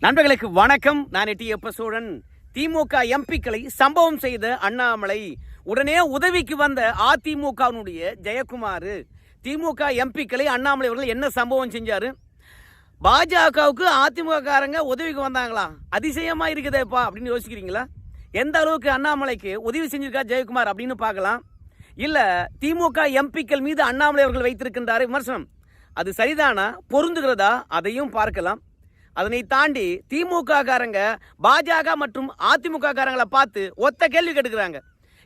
நண்பர்களுக்கு வணக்கம். நான் டி எப்ப சோழன் திமுக எம்பிக்களை சம்பவம் செய்த அண்ணாமலை உடனே உதவிக்கு வந்த அதிமுகவினுடைய ஜெயக்குமார். திமுக எம்பிக்களை அண்ணாமலை அவர்கள் என்ன சம்பவம் செஞ்சார்? பாஜகவுக்கு அதிமுககாரங்க உதவிக்கு வந்தாங்களா? அதிசயமாக இருக்குதேப்பா அப்படின்னு யோசிக்கிறீங்களா? எந்த அளவுக்கு அண்ணாமலைக்கு உதவி செஞ்சிருக்கா ஜெயக்குமார் அப்படின்னு பார்க்கலாம். இல்லை திமுக எம்பிக்கள் மீது அண்ணாமலை அவர்கள் வைத்திருக்கின்றார் விமர்சனம். அது சரிதானா? பொருந்துகிறதா? அதையும் பார்க்கலாம். அதனை தாண்டி திமுக காரங்க பாஜக மற்றும் அதிமுக காரங்களை பார்த்து ஒத்த கேள்வி கேட்டுக்கிறாங்க.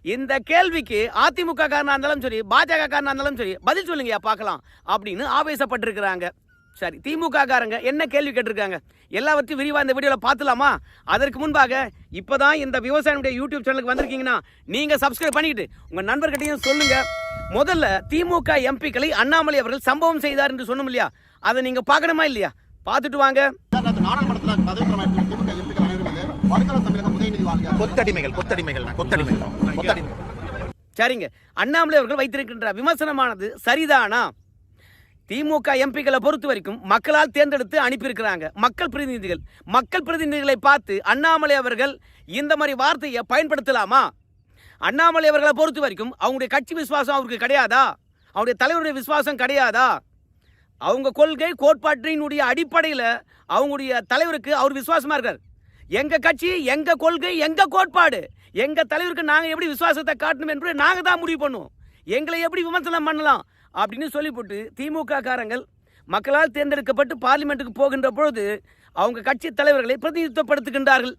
இந்த கேள்விக்கு அதிமுக காரனா இருந்தாலும் சரி பாஜக காரனா இருந்தாலும் சரி பதில் சொல்லுங்கயா பார்க்கலாம் அப்படின்னு ஆவேசப்பட்டிருக்கிறாங்க. சரி திமுக காரங்க என்ன கேள்வி கேட்டிருக்காங்க? எல்லாவற்றையும் விரிவாக இந்த வீடியோவில் பார்த்துலாமா? அதற்கு முன்பாக இப்போதான் இந்த விவசாயினுடைய யூடியூப் சேனலுக்கு வந்திருக்கீங்கன்னா நீங்கள் சப்ஸ்கிரைப் பண்ணிக்கிட்டு உங்கள் நண்பர்கிட்டையும் சொல்லுங்க. முதல்ல திமுக எம்பிக்களை அண்ணாமலை அவர்கள் சம்பவம் செய்தார் என்று சொன்னோம் இல்லையா? அதை நீங்கள் பார்க்கணுமா இல்லையா? பார்த்துட்டு வாங்க. கொத்தடிமைகள் கொத்தடிமைகள் கொத்தடிமைகள். கொத்தடிமைகள். சரிங்க. அண்ணாமலை அவர்கள் வைத்திருக்கின்ற விமர்சனமானது சரிதானா? திமுக எம்பிக்களை பொறுத்த வரைக்கும் மக்களால் தேர்ந்தெடுத்து அனுப்பியிருக்கிறாங்க. மக்கள் பிரதிநிதிகள். மக்கள் பிரதிநிதிகளை பார்த்து அண்ணாமலை அவர்கள் இந்த மாதிரி வார்த்தையை பயன்படுத்தலாமா? அண்ணாமலை அவர்களை பொறுத்த வரைக்கும் அவங்களுடைய கட்சி விசுவாசம் அவருக்கு கிடையாதா? அவருடைய தலைவருடைய விசுவாசம் கிடையாதா? அவங்க கொள்கை கோட்பாட்டினுடைய அடிப்படையில் அவங்களுடைய தலைவருக்கு அவர் விசுவாசமாக இருக்கார். எங்கள் கட்சி எங்கள் கொள்கை எங்கள் கோட்பாடு எங்கள் தலைவருக்கு நாங்கள் எப்படி விசுவாசத்தை காட்டணும் என்று நாங்கள் தான் முடிவு பண்ணுவோம். எங்களை எப்படி விமர்சனம் பண்ணலாம் அப்படின்னு சொல்லிவிட்டு திமுக காரங்கள் மக்களால் தேர்ந்தெடுக்கப்பட்டு பார்லிமெண்ட்டுக்கு போகின்ற பொழுது அவங்க கட்சி தலைவர்களை பிரதிநிதித்துவப்படுத்துகின்றார்கள்.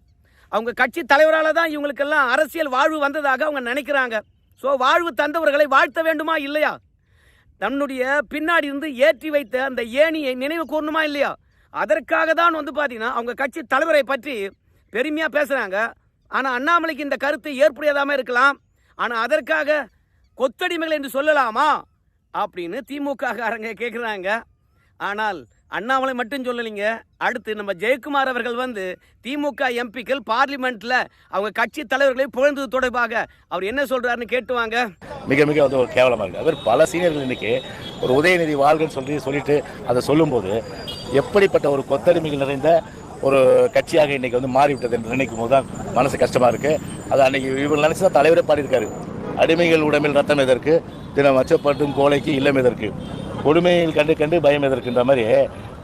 அவங்க கட்சி தலைவரால் தான் இவங்களுக்கெல்லாம் அரசியல் வாழ்வு வந்ததாக அவங்க நினைக்கிறாங்க. ஸோ வாழ்வு தந்தவர்களை வாழ்த்த வேண்டுமா இல்லையா? தன்னுடைய பின்னாடி இருந்து ஏற்றி வைத்த அந்த ஏணியை நினைவு கூறணுமா இல்லையா? அதற்காக தான் வந்து பார்த்தீங்கன்னா அவங்க கட்சி தலைவரை பற்றி பெருமையாக பேசுகிறாங்க ஆனால் அண்ணாமலைக்கு இந்த கருத்து ஏற்புடையதாமல் இருக்கலாம். ஆனால் அதற்காக கொத்தடிமைகள் என்று சொல்லலாமா? அப்படின்னு திமுக காரங்க கேட்குறாங்க ஆனால் அண்ணாமலை மட்டும் சொல்லலைங்க. அடுத்து நம்ம ஜெயக்குமார் அவர்கள் வந்து திமுக எம்பிக்கள் பார்லிமெண்ட்டில் அவங்க கட்சி தலைவர்களை புகழ்ந்தது தொடர்பாக அவர் என்ன சொல்கிறாருன்னு கேட்டுவாங்க மிக மிக வந்து ஒரு கேவலமாக இருக்குது அவர் பல சீனியர்கள் இன்னைக்கு ஒரு உதயநிதி வாழ்கன்னு சொல்லி சொல்லிட்டு அதை சொல்லும்போது எப்படிப்பட்ட ஒரு கொத்தடிமைகள் நிறைந்த ஒரு கட்சியாக இன்றைக்கி வந்து மாறிவிட்டது என்று நினைக்கும் போது தான் மனசு கஷ்டமாக இருக்குது அது அன்றைக்கி இவர் நினச்சி தான் தலைவரே பாடியிருக்காரு. அடிமைகள் உடம்பில் ரத்தம் எதற்கு? தினம் அச்சப்பட்டும் கோலைக்கு இல்லம் எதற்கு? கொடுமையில் கண்டு கண்டு பயம் எதிர்க்கின்ற மாதிரி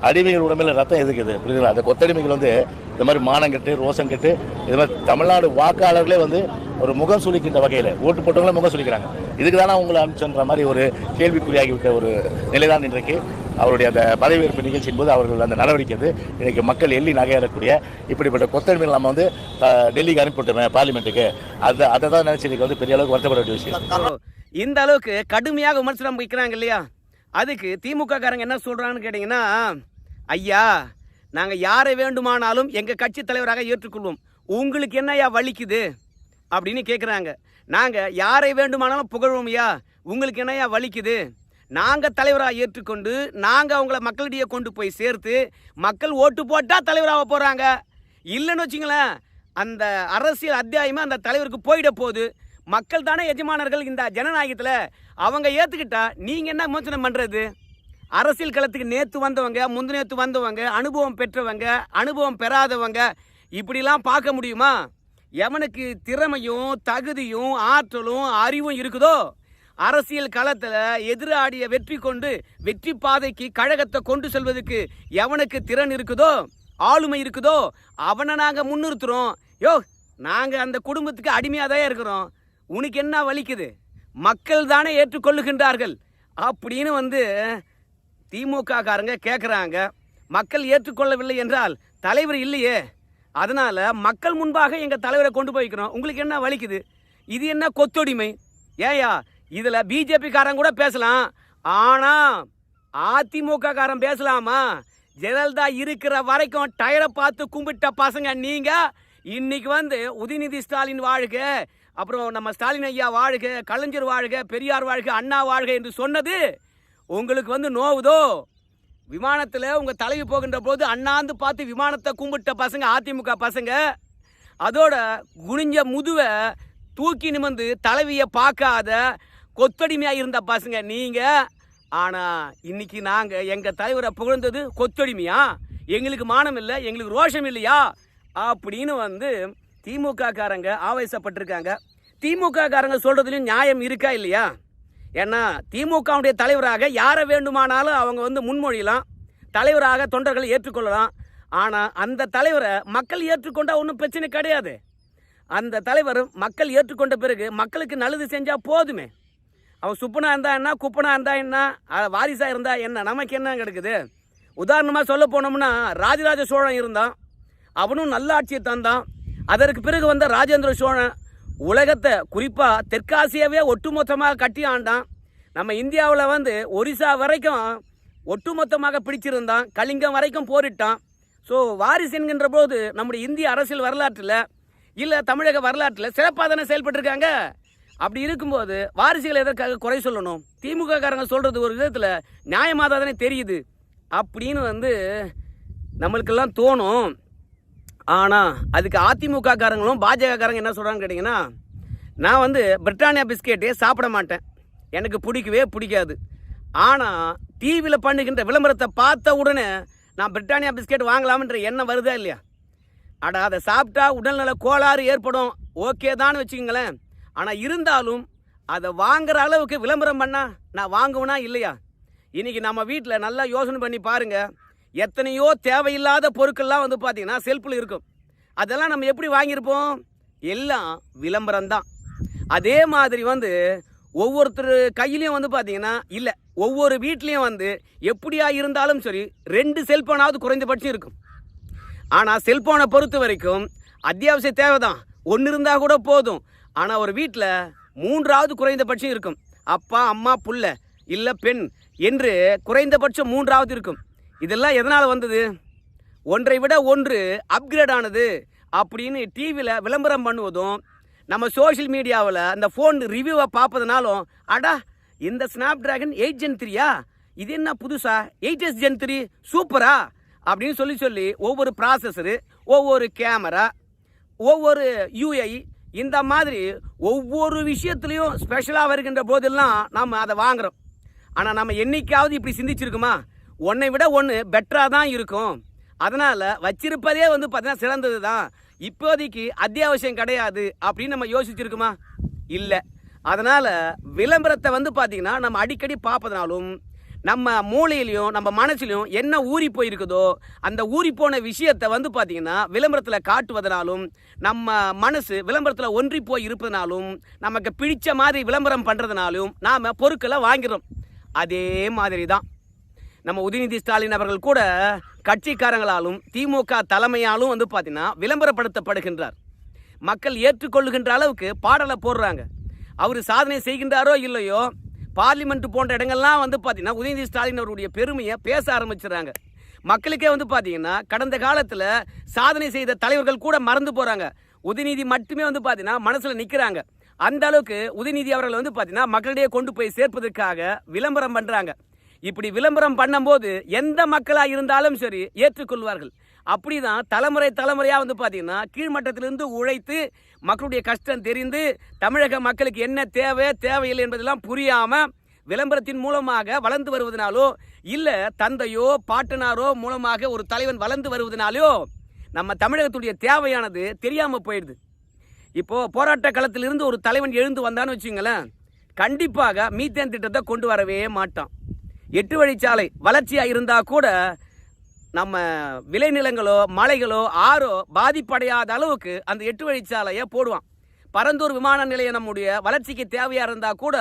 அடிமைகள் உடம்புல ரத்தம் எதுக்குது புரியுதுங்களா? அந்த கொத்தடிமைகள் வந்து இந்த மாதிரி மானம் ரோசங்கட்டு ரோசம் இது மாதிரி தமிழ்நாடு வாக்காளர்களே வந்து ஒரு முகம் சுழிக்கின்ற வகையில் ஓட்டு போட்டவங்களே முகம் சுளிக்கிறாங்க. இதுக்கு தானே உங்களை அனுப்பிச்சுன்ற மாதிரி ஒரு கேள்விக்குறியாகிவிட்ட ஒரு நிலைதான் இன்றைக்கு. அவருடைய அந்த பதவியேற்பு நிகழ்ச்சியின் போது அவர்கள் அந்த நடவடிக்கை வந்து இன்னைக்கு மக்கள் எள்ளி நகையாடக்கூடிய இப்படிப்பட்ட கொத்தடிமைகள் நம்ம வந்து டெல்லிக்கு அனுப்பிவிட்டுறேன் பார்லிமெண்ட்டுக்கு. அதை அதை தான் நினைச்சு இன்றைக்கி வந்து பெரிய அளவுக்கு வருத்தப்பட வேண்டிய விஷயம். இந்த அளவுக்கு கடுமையாக விமர்சனம் வைக்கிறாங்க இல்லையா? அதுக்கு திமுக காரங்க என்ன சொல்கிறாங்கன்னு கேட்டிங்கன்னா ஐயா நாங்கள் யாரை வேண்டுமானாலும் எங்கள் கட்சி தலைவராக ஏற்றுக்கொள்வோம். உங்களுக்கு என்னையா வலிக்குது? அப்படின்னு கேட்குறாங்க நாங்கள் யாரை வேண்டுமானாலும் புகழ்வோம் ஐயா. உங்களுக்கு என்னையா வலிக்குது? நாங்கள் தலைவராக ஏற்றுக்கொண்டு நாங்கள் அவங்கள மக்களிடையே கொண்டு போய் சேர்த்து மக்கள் ஓட்டு போட்டால் தலைவராக போகிறாங்க இல்லைன்னு வச்சுங்களேன் அந்த அரசியல் அத்தியாயமாக அந்த தலைவருக்கு போயிட போகுது. மக்கள் தானே எஜமானர்கள் இந்த ஜனநாயகத்தில் அவங்க ஏற்றுக்கிட்டா நீங்கள் என்ன மோசனம் பண்ணுறது அரசியல் களத்துக்கு நேற்று வந்தவங்க முந்தினேற்று வந்தவங்க அனுபவம் பெற்றவங்க அனுபவம் பெறாதவங்க இப்படிலாம் பார்க்க முடியுமா? எவனுக்கு திறமையும் தகுதியும் ஆற்றலும் அறிவும் இருக்குதோ? அரசியல் களத்தில் எதிராடிய வெற்றி கொண்டு வெற்றி பாதைக்கு கழகத்தை கொண்டு செல்வதற்கு எவனுக்கு திறன் இருக்குதோ? ஆளுமை இருக்குதோ? அவனை நாங்கள் முன்னிறுத்துறோம். யோ நாங்கள் அந்த குடும்பத்துக்கு அடிமையாக தான் இருக்கிறோம். உனக்கு என்ன வலிக்குது? மக்கள் தானே ஏற்றுக்கொள்ளுகின்றார்கள். அப்படின்னு வந்து திமுக காரங்க கேட்குறாங்க மக்கள் ஏற்றுக்கொள்ளவில்லை என்றால் தலைவர் இல்லையே. அதனால் மக்கள் முன்பாக எங்கள் தலைவரை கொண்டு போய்க்கிறோம் உங்களுக்கு என்ன வலிக்குது? இது என்ன கொத்தொடிமை? ஏயா இதில் பிஜேபி காரன் கூட பேசலாம். ஆனால் அதிமுக காரன் பேசலாமா? ஜெயலலிதா இருக்கிற வரைக்கும் டயரை பார்த்து கும்பிட்ட பசங்க நீங்கள் இன்னைக்கு வந்து உதயநிதி ஸ்டாலின் வாழ்க. அப்புறம் நம்ம ஸ்டாலின் ஐயா வாழ்க கலைஞர் வாழ்க பெரியார் வாழ்க அண்ணா வாழ்க என்று சொன்னது உங்களுக்கு வந்து நோவுதோ? விமானத்தில் உங்கள் தலைவி போகின்ற போது அண்ணாந்து பார்த்து விமானத்தை கும்பிட்ட பசங்க அதிமுக பசங்க அதோட குனிஞ்ச முதுவை தூக்கி நிமிர்ந்து தலைவியை பார்க்காத கொத்தடிமையாக இருந்த பசங்க நீங்கள் ஆனால் இன்னைக்கு நாங்கள் எங்கள் தலைவரை புகழ்ந்தது கொத்தடிமையா? எங்களுக்கு மானம் இல்லை எங்களுக்கு ரோஷம் இல்லையா? அப்படின்னு வந்து திமுக காரங்க ஆவேசப்பட்டிருக்காங்க. திமுக காரங்க சொல்றதுலயும் நியாயம் இருக்கா இல்லையா? ஏன்னா திமுகவுடைய தலைவராக யாரை வேண்டுமானாலும் அவங்க வந்து முன்மொழியலாம் தலைவராக தொண்டர்களை ஏற்றுக்கொள்ளலாம். ஆனால் அந்த தலைவரை மக்கள் ஏற்றுக்கொண்டால் ஒன்றும் பிரச்சனை கிடையாது. அந்த தலைவர் மக்கள் ஏற்றுக்கொண்ட பிறகு மக்களுக்கு நல்லது செஞ்சால் போதுமே. அவன் சுப்பனா இருந்தா என்ன குப்பனா இருந்தா என்ன வாரிசாக இருந்தா என்ன நமக்கு என்ன கிடைக்குது? உதாரணமாக சொல்ல போனோம்னா ராஜராஜ சோழன் இருந்தான். அவனும் நல்ல ஆட்சியை தந்தான். அதற்கு பிறகு வந்த ராஜேந்திர சோழன் உலகத்தை குறிப்பாக தெற்காசியாவே ஒட்டுமொத்தமாக கட்டி ஆண்டான். நம்ம இந்தியாவில் வந்து ஒரிசா வரைக்கும் ஒட்டுமொத்தமாக பிடிச்சிருந்தான். கலிங்கம் வரைக்கும் போரிட்டான். ஸோ வாரிசு என்கின்ற போது நம்முடைய இந்திய அரசியல் வரலாற்றில் இல்லை தமிழக வரலாற்றில் சிறப்பாக தானே செயல்பட்டுருக்காங்க? அப்படி இருக்கும்போது வாரிசுகள் எதற்காக குறை சொல்லணும்? திமுக காரங்க சொல்கிறது ஒரு விதத்தில் நியாயமாக தானே தெரியுது. அப்படின்னு வந்து நம்மளுக்கெல்லாம் தோணும். ஆனால் அதுக்கு அதிமுக காரங்களும் பாஜக காரங்க என்ன சொல்கிறாங்கன்னு கேட்டிங்கன்னா நான் வந்து பிரிட்டானியா பிஸ்கெட்டே சாப்பிட மாட்டேன். எனக்கு பிடிக்கவே பிடிக்காது. ஆனால் டிவியில் பண்ணுகின்ற விளம்பரத்தை பார்த்த உடனே நான் பிரிட்டானியா பிஸ்கெட் வாங்கலாம்ன்ற எண்ணம் வருதா இல்லையா? அட அதை சாப்பிட்டா உடல்நல கோளாறு ஏற்படும். ஓகே தான் வச்சுக்கோங்களேன். ஆனால் இருந்தாலும் அதை வாங்குற அளவுக்கு விளம்பரம் பண்ணால் நான் வாங்குவேனா இல்லையா? இன்றைக்கி நம்ம வீட்டில் நல்லா யோசனை பண்ணி பாருங்கள் எத்தனையோ தேவையில்லாத பொருட்கள்லாம் வந்து பார்த்தீங்கன்னா செல்ஃபில் இருக்கும். அதெல்லாம் நம்ம எப்படி வாங்கியிருப்போம்? எல்லாம் விளம்பரம் தான் அதே மாதிரி வந்து ஒவ்வொருத்தர் கையிலையும் வந்து பார்த்தீங்கன்னா இல்லை ஒவ்வொரு வீட்லேயும் வந்து எப்படியா இருந்தாலும் சரி ரெண்டு செல்ஃபோனாவது குறைந்தபட்சம் இருக்கும். ஆனால் செல்ஃபோனை பொறுத்த வரைக்கும் அத்தியாவசிய தேவை தான் ஒன்று இருந்தால் கூட போதும். ஆனால் ஒரு வீட்டில் மூன்றாவது குறைந்தபட்சம் இருக்கும். அப்பா அம்மா புள்ள இல்லை பெண் என்று குறைந்தபட்சம் மூன்றாவது இருக்கும். இதெல்லாம் எதனால் வந்தது? ஒன்றை விட ஒன்று அப்கிரேட் ஆனது அப்படின்னு டிவியில் விளம்பரம் பண்ணுவதும் நம்ம சோஷியல் மீடியாவில் அந்த ஃபோன் ரிவ்யூவை பார்ப்பதுனாலும் அடா இந்த ஸ்னாப் ட்ராகன் எயிட் ஜென் த்ரீயா இது என்ன புதுசா? எயிட் எஸ் ஜென் த்ரீ சூப்பரா? அப்படின்னு சொல்லி சொல்லி ஒவ்வொரு ப்ராசஸரு ஒவ்வொரு கேமரா ஒவ்வொரு யூஐ இந்த மாதிரி ஒவ்வொரு விஷயத்துலையும் ஸ்பெஷலாக வருகின்ற போதெல்லாம் நாம் அதை வாங்குறோம். ஆனால் நம்ம என்னைக்காவது இப்படி சிந்திச்சிருக்குமா? உன்னை விட ஒன்று பெட்டராக தான் இருக்கும். அதனால் வச்சிருப்பதே வந்து பார்த்தீங்கன்னா சிறந்தது தான் இப்போதைக்கு அத்தியாவசியம் கிடையாது அப்படின்னு நம்ம யோசிச்சிருக்குமா? இல்லை. அதனால் விளம்பரத்தை வந்து பார்த்திங்கன்னா நம்ம அடிக்கடி பார்ப்பதனாலும் நம்ம மூளையிலையும் நம்ம மனசுலையும் என்ன ஊறி போயிருக்குதோ அந்த ஊறி போன விஷயத்தை வந்து பார்த்திங்கன்னா விளம்பரத்தில் காட்டுவதனாலும் நம்ம மனசு விளம்பரத்தில் ஒன்றி போய் இருப்பதனாலும் நமக்கு பிடிச்ச மாதிரி விளம்பரம் பண்ணுறதுனாலும் நாம் பொருட்களை வாங்கிறோம் அதே மாதிரி தான் நம்ம உதயநிதி ஸ்டாலின் அவர்கள் கூட கட்சிக்காரங்களாலும் திமுக தலைமையாலும் வந்து பார்த்தீங்கன்னா விளம்பரப்படுத்தப்படுகின்றார். மக்கள் ஏற்றுக்கொள்ளுகின்ற அளவுக்கு பாடலை போடுறாங்க. அவர் சாதனை செய்கின்றாரோ இல்லையோ பார்லிமெண்ட் போன்ற இடங்கள்லாம் வந்து பார்த்தீங்கன்னா உதயநிதி ஸ்டாலின் அவருடைய பெருமையை பேச ஆரம்பிச்சிடுறாங்க. மக்களுக்கே வந்து பார்த்தீங்கன்னா கடந்த காலத்தில் சாதனை செய்த தலைவர்கள் கூட மறந்து போகிறாங்க உதயநிதி மட்டுமே வந்து பார்த்தீங்கன்னா மனசில் நிற்கிறாங்க அந்த அளவுக்கு உதயநிதி அவர்கள் வந்து பார்த்தீங்கன்னா மக்களிடையே கொண்டு போய் சேர்ப்பதற்காக விளம்பரம் பண்ணுறாங்க இப்படி விளம்பரம் பண்ணும்போது எந்த மக்களாக இருந்தாலும் சரி ஏற்றுக்கொள்வார்கள். அப்படி தான் தலைமுறை தலைமுறையாக வந்து பார்த்தீங்கன்னா கீழ்மட்டத்திலிருந்து உழைத்து மக்களுடைய கஷ்டம் தெரிந்து தமிழக மக்களுக்கு என்ன தேவை தேவையில்லை என்பதெல்லாம் புரியாமல் விளம்பரத்தின் மூலமாக வளர்ந்து வருவதனாலோ இல்லை தந்தையோ பாட்டனாரோ மூலமாக ஒரு தலைவன் வளர்ந்து வருவதனாலோ நம்ம தமிழகத்துடைய தேவையானது தெரியாமல் போயிடுது. இப்போது போராட்ட களத்திலிருந்து ஒரு தலைவன் எழுந்து வந்தான்னு வச்சுங்களேன் கண்டிப்பாக மீத்தேன் திட்டத்தை கொண்டு வரவே மாட்டான். எட்டு வழிச்சாலை வளர்ச்சியாக இருந்தால் கூட நம்ம விளைநிலங்களோ மலைகளோ ஆறோ பாதிப்படையாத அளவுக்கு அந்த எட்டு வழிச்சாலையை போடுவான். பரந்தூர் விமான நிலையம் நம்முடைய வளர்ச்சிக்கு தேவையாக இருந்தால் கூட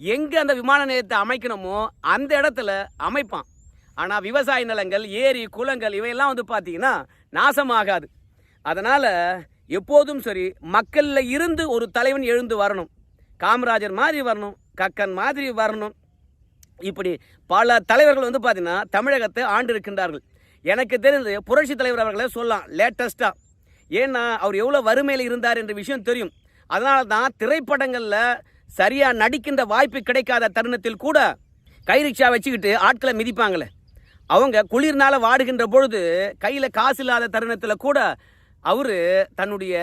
எங்கே அந்த விமான நிலையத்தை அமைக்கணுமோ அந்த இடத்துல அமைப்பான். ஆனால் விவசாய நிலங்கள் ஏரி குளங்கள் இவையெல்லாம் வந்து பார்த்தீங்கன்னா நாசமாகாது. அதனால் எப்போதும் சரி மக்களில் இருந்து ஒரு தலைவன் எழுந்து வரணும். காமராஜர் மாதிரி வரணும் கக்கன் மாதிரி வரணும். இப்படி பல தலைவர்கள் வந்து பார்த்தீங்கன்னா தமிழகத்தை ஆண்டு இருக்கின்றார்கள். எனக்கு தெரிந்து புரட்சி தலைவர் அவர்களே சொல்லலாம் லேட்டஸ்ட்டாக ஏன்னா அவர் எவ்வளோ வறுமையில் இருந்தார் என்ற விஷயம் தெரியும். அதனால தான் திரைப்படங்களில் சரியாக நடிக்கின்ற வாய்ப்பு கிடைக்காத தருணத்தில் கூட கைரிக்ஷா வச்சுக்கிட்டு ஆட்களை மிதிப்பாங்களே. அவங்க குளிர்னால வாடுகின்ற பொழுது கையில் காசு இல்லாத தருணத்தில் கூட அவர் தன்னுடைய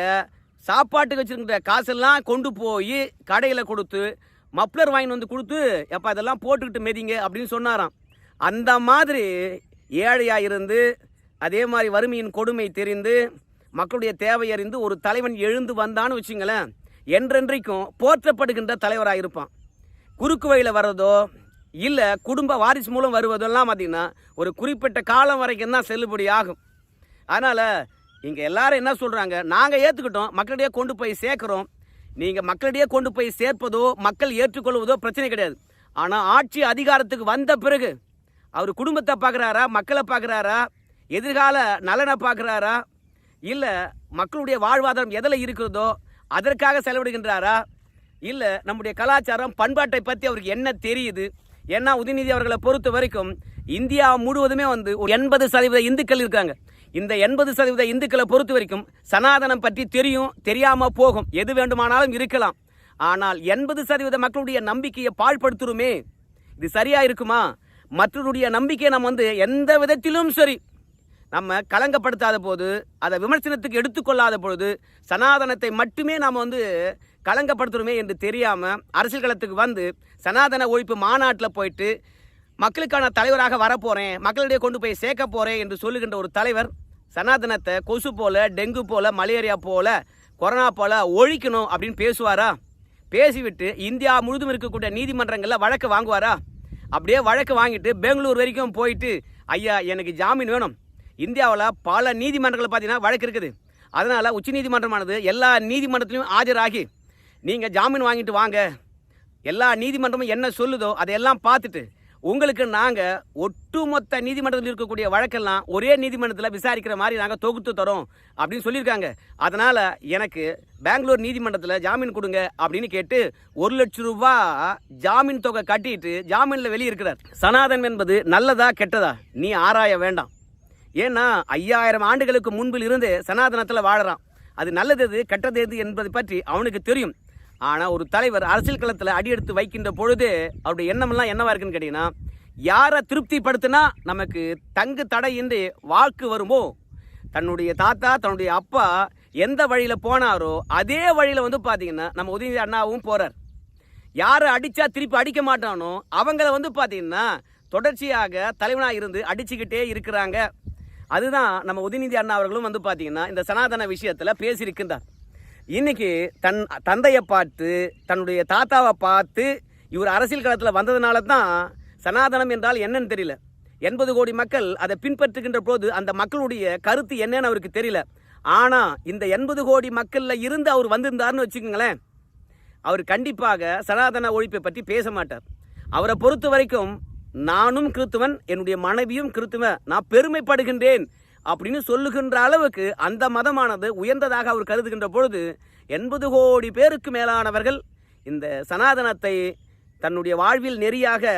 சாப்பாட்டுக்கு வச்சிருக்கிற காசெல்லாம் கொண்டு போய் கடையில் கொடுத்து மப்ளர் வாங்கி வந்து கொடுத்து எப்பா இதெல்லாம் போட்டுக்கிட்டு மெதிங்க அப்படின்னு சொன்னாராம். அந்த மாதிரி ஏழையாக இருந்து அதே மாதிரி வறுமையின் கொடுமை தெரிந்து மக்களுடைய தேவை அறிந்து ஒரு தலைவன் எழுந்து வந்தான்னு வச்சுங்களேன் என்றென்றைக்கும் போற்றப்படுகின்ற தலைவராக இருப்பான் குறுக்கு வழியில் வர்றதோ இல்லை குடும்ப வாரிசு மூலம் வருவதெல்லாம் பார்த்தீங்கன்னா ஒரு குறிப்பிட்ட காலம் வரைக்கும் தான் செல்லுபடி ஆகும். அதனால் இங்கே எல்லாரும் என்ன சொல்கிறாங்க நாங்கள் ஏற்றுக்கிட்டோம் மக்களிடையே கொண்டு போய் சேர்க்குறோம் நீங்கள் மக்களிடையே கொண்டு போய் சேர்ப்பதோ மக்கள் ஏற்றுக்கொள்வதோ பிரச்சனை கிடையாது. ஆனால் ஆட்சி அதிகாரத்துக்கு வந்த பிறகு அவர் குடும்பத்தை பார்க்குறாரா மக்களை பார்க்குறாரா எதிர்கால நலனை பார்க்குறாரா இல்லை மக்களுடைய வாழ்வாதாரம் எதில் இருக்கிறதோ அதற்காக செலவிடுகின்றாரா இல்லை நம்முடைய கலாச்சாரம் பண்பாட்டை பற்றி அவருக்கு என்ன தெரியுது ஏன்னா உதயநிதி அவர்களை பொறுத்த வரைக்கும் இந்தியா முழுவதுமே வந்து ஒரு எண்பது சதவீத இந்துக்கள் இருக்காங்க. இந்த எண்பது சதவீத இந்துக்களை பொறுத்த வரைக்கும் சனாதனம் பற்றி தெரியும் தெரியாமல் போகும். எது வேண்டுமானாலும் இருக்கலாம். ஆனால் எண்பது சதவீத மக்களுடைய நம்பிக்கையை பாழ்படுத்துருமே இது சரியா இருக்குமா? மற்றவருடைய நம்பிக்கையை நம்ம வந்து எந்த விதத்திலும் சரி. நம்ம கலங்கப்படுத்தாத போது அதை விமர்சனத்துக்கு எடுத்துக்கொள்ளாத பொழுது சனாதனத்தை மட்டுமே நாம் வந்து கலங்கப்படுத்துறோமே என்று தெரியாமல் அரசியல் களத்துக்கு வந்து சனாதன ஒழிப்பு மாநாட்டில் போயிட்டு மக்களுக்கான தலைவராக வரப்போகிறேன் மக்களிடையே கொண்டு போய் சேர்க்க போகிறேன் என்று சொல்லுகின்ற ஒரு தலைவர் சனாதனத்தை கொசு போல டெங்கு போல மலேரியா போல கொரோனா போல ஒழிக்கணும் அப்படின்னு பேசுவாரா? பேசிவிட்டு இந்தியா முழுதும் இருக்கக்கூடிய நீதிமன்றங்களில் வழக்கு வாங்குவாரா? அப்படியே வழக்கு வாங்கிட்டு பெங்களூர் வரைக்கும் போயிட்டு ஐயா எனக்கு ஜாமீன் வேணும். இந்தியாவில் பல நீதிமன்றங்கள் பார்த்தீங்கன்னா வழக்கு இருக்குது. அதனால் உச்சநீதிமன்றமானது எல்லா நீதிமன்றத்திலையும் ஆஜராகி நீங்கள் ஜாமீன் வாங்கிட்டு வாங்க. எல்லா நீதிமன்றமும் என்ன சொல்லுதோ அதையெல்லாம் பார்த்துட்டு உங்களுக்கு நாங்கள் ஒட்டுமொத்த நீதிமன்றத்தில் இருக்கக்கூடிய வழக்கெல்லாம் ஒரே நீதிமன்றத்தில் விசாரிக்கிற மாதிரி நாங்கள் தொகுத்து தரோம் அப்படின்னு சொல்லியிருக்காங்க. அதனால் எனக்கு பெங்களூர் நீதிமன்றத்தில் ஜாமீன் கொடுங்க அப்படின்னு கேட்டு ஒரு லட்சம் ரூபா ஜாமீன் தொகை கட்டிட்டு ஜாமீனில் வெளியே இருக்கிறார். சனாதனம் என்பது நல்லதா கெட்டதா? நீ ஆராய வேண்டாம். ஏன்னா ஐயாயிரம் ஆண்டுகளுக்கு முன்பில் இருந்து சனாதனத்தில் வாழறான். அது நல்லது எது கெட்டது எது என்பதை பற்றி அவனுக்கு தெரியும். ஆனால் ஒரு தலைவர் அரசியல் களத்தில் அடியெடுத்து வைக்கின்ற பொழுது அவருடைய எண்ணமெல்லாம் என்னவா இருக்குன்னு கேட்டிங்கன்னா யாரை திருப்திப்படுத்தினா நமக்கு தங்கு தடையின்றி வாழ்க்கு வருமோ? தன்னுடைய தாத்தா தன்னுடைய அப்பா எந்த வழியில் போனாரோ அதே வழியில் வந்து பார்த்தீங்கன்னா நம்ம உதயநிதி அண்ணாவும் போகிறார் யாரை அடித்தா திருப்பி அடிக்க மாட்டானோ அவங்கள வந்து பார்த்தீங்கன்னா தொடர்ச்சியாக தலைவனாக இருந்து அடிச்சுக்கிட்டே இருக்கிறாங்க. அதுதான் நம்ம உதயநிதி அண்ணா அவர்களும் வந்து பார்த்தீங்கன்னா இந்த சனாதன விஷயத்தில் பேசியிருக்கின்றார். இன்னைக்கு தன் தந்தையை பார்த்து தன்னுடைய தாத்தாவை பார்த்து இவர் அரசியல் களத்தில் வந்ததுனால தான் சனாதனம் என்றால் என்னன்னு தெரியல. எண்பது கோடி மக்கள் அதை பின்பற்றுகின்ற போது அந்த மக்களுடைய கருத்து என்னன்னு அவருக்கு தெரியல. ஆனால் இந்த எண்பது கோடி மக்களில் இருந்து அவர் வந்திருந்தாருன்னு வச்சுக்கோங்களேன் அவர் கண்டிப்பாக சனாதன ஒழிப்பை பற்றி பேச மாட்டார். அவரை பொறுத்த வரைக்கும் நானும் கிறித்துவன் என்னுடைய மனைவியும் கிறித்துவன் நான் பெருமைப்படுகின்றேன். அப்படின்னு சொல்லுகின்ற அளவுக்கு அந்த மதமானது உயர்ந்ததாக அவர் கருதுகின்ற பொழுது எண்பது கோடி பேருக்கு மேலானவர்கள் இந்த சனாதனத்தை தன்னுடைய வாழ்வில் நெறியாக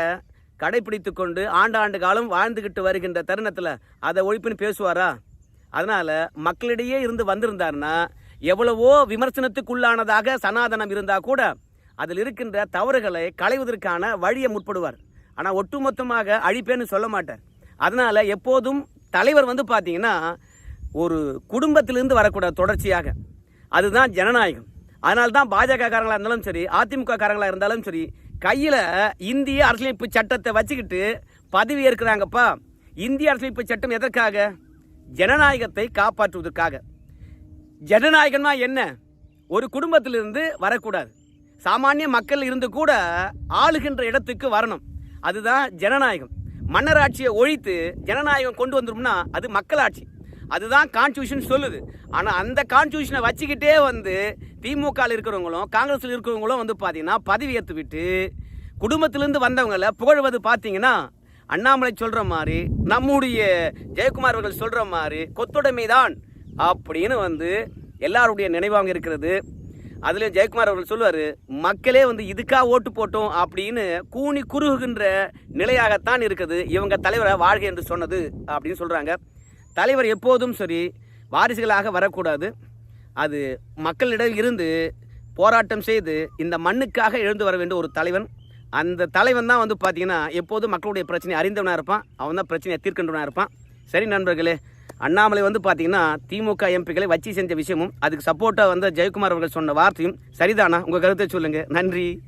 கடைபிடித்து கொண்டு ஆண்டாண்டு காலம் வாழ்ந்துக்கிட்டு வருகின்ற தருணத்தில் அதை ஒழிப்புன்னு பேசுவாரா? அதனால் மக்களிடையே இருந்து வந்திருந்தார்னா எவ்வளவோ விமர்சனத்துக்குள்ளானதாக சனாதனம் இருந்தால் கூட அதில் இருக்கின்ற தவறுகளை களைவதற்கான வழியை முற்படுவார். ஆனால் ஒட்டுமொத்தமாக அழிப்பேன்னு சொல்ல மாட்டார். அதனால் எப்போதும் தலைவர் வந்து பார்த்தீங்கன்னா ஒரு குடும்பத்திலிருந்து வரக்கூடாது தொடர்ச்சியாக. அதுதான் ஜனநாயகம். அதனால தான் பாஜக காரங்களாக இருந்தாலும் சரி அதிமுக காரங்களாக இருந்தாலும் சரி கையில் இந்திய அரசியலமைப்பு சட்டத்தை வச்சுக்கிட்டு பதவி ஏற்கிறாங்கப்பா. இந்திய அரசியலமைப்பு சட்டம் எதற்காக? ஜனநாயகத்தை காப்பாற்றுவதற்காக. ஜனநாயகம்னா என்ன? ஒரு குடும்பத்திலிருந்து வரக்கூடாது. சாமானிய மக்கள் இருந்து கூட ஆளுகின்ற இடத்துக்கு வரணும். அதுதான் ஜனநாயகம். மன்னராட்சியை ஒழித்து ஜனநாயகம் கொண்டு வந்துரும்னா அது மக்களாட்சி. அதுதான் கான்ஸ்டியூஷன் சொல்லுது. ஆனால் அந்த கான்ஸ்டியூஷனை வச்சுக்கிட்டே வந்து திமுகவில் இருக்கிறவங்களும் காங்கிரஸில் இருக்கிறவங்களும் வந்து பார்த்தீங்கன்னா பதவி ஏற்று விட்டு குடும்பத்திலேருந்து வந்தவங்களை புகழ்வது பார்த்தீங்கன்னா அண்ணாமலை சொல்கிற மாதிரி நம்முடைய ஜெயக்குமார் அவர்கள் சொல்கிற மாதிரி கொத்தொடைமை தான் அப்படின்னு வந்து எல்லாருடைய நினைவாக இருக்கிறது. அதுலேயும் ஜெயக்குமார் அவர்கள் சொல்லுவார் மக்களே வந்து இதுக்காக ஓட்டு போட்டோம் அப்படின்னு கூனி குறுகுகின்ற நிலையாகத்தான் இருக்குது. இவங்க தலைவரை வாழ்க என்று சொன்னது அப்படின்னு சொல்கிறாங்க தலைவர் எப்போதும் சரி வாரிசுகளாக வரக்கூடாது. அது மக்களிடம் இருந்து போராட்டம் செய்து இந்த மண்ணுக்காக எழுந்து வர வேண்டிய ஒரு தலைவன். அந்த தலைவன் தான் வந்து பார்த்தீங்கன்னா எப்போதும் மக்களுடைய பிரச்சனை அறிந்தவனாக இருப்பான். அவன் தான் பிரச்சனையை தீர்க்கின்றவனாக இருப்பான். சரி நண்பர்களே அண்ணாமலை வந்து பார்த்தீங்கன்னா திமுக எம்பிக்களை வச்சு செஞ்ச விஷயமும் அதுக்கு சப்போர்ட்டாக வந்த ஜெயக்குமார் அவர்கள் சொன்ன வார்த்தையும் சரிதானா? உங்கள் கருத்தை சொல்லுங்கள் நன்றி.